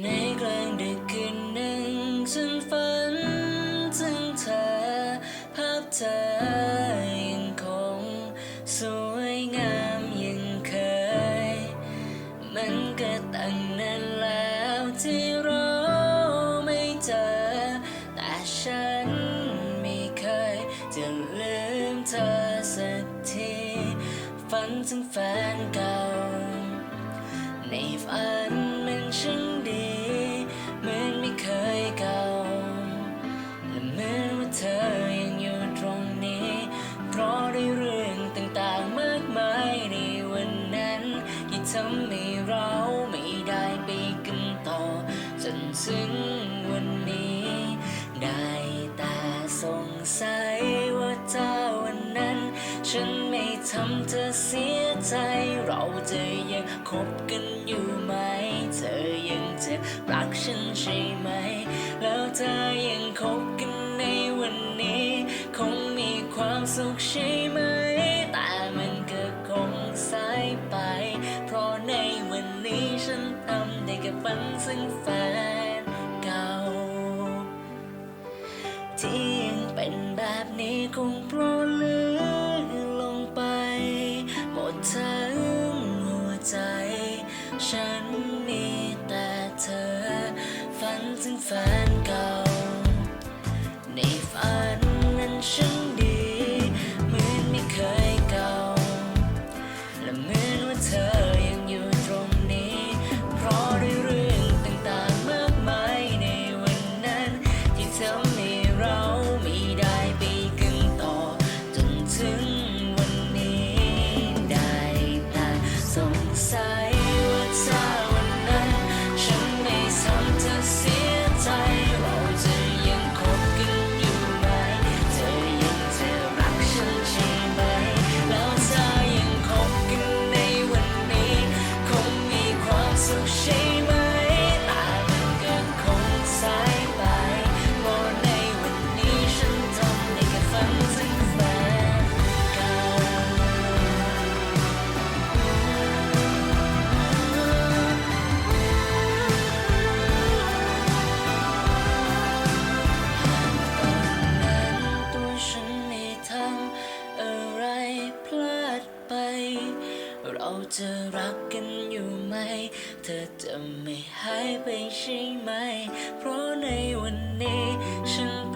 ในกลางดึกคืนหนึ่งฉันฝันถึงเธอ ภาพเธอยังคง สวยงามยังเคย มันก็ตั้งนานแล้วที่เราไม่เจอ แต่ฉันไม่เคย จะลืมเธอสักที ฝันถึงแฟนเก่าในฝัน ถึงวันนี้ ได้แต่สงสัยว่าถ้าวันนั้น ฉันไม่ทำเธอเสียใจ เราจะยังคบกันอยู่ไหม เธอยังจะรักฉันใช่ไหม แล้วเธอยังคบกันในวันนี้ คงมีความสุขใช่ไหม แต่มันก็คงสายไป เพราะในวันนี้ฉันทำได้แค่ฝันซึ่งแฟน ที่ยังเป็นแบบนี้คง จะรักกันอยู่ไหม เธอจะไม่หายไปใช่ไหม เพราะในวันนี้ฉัน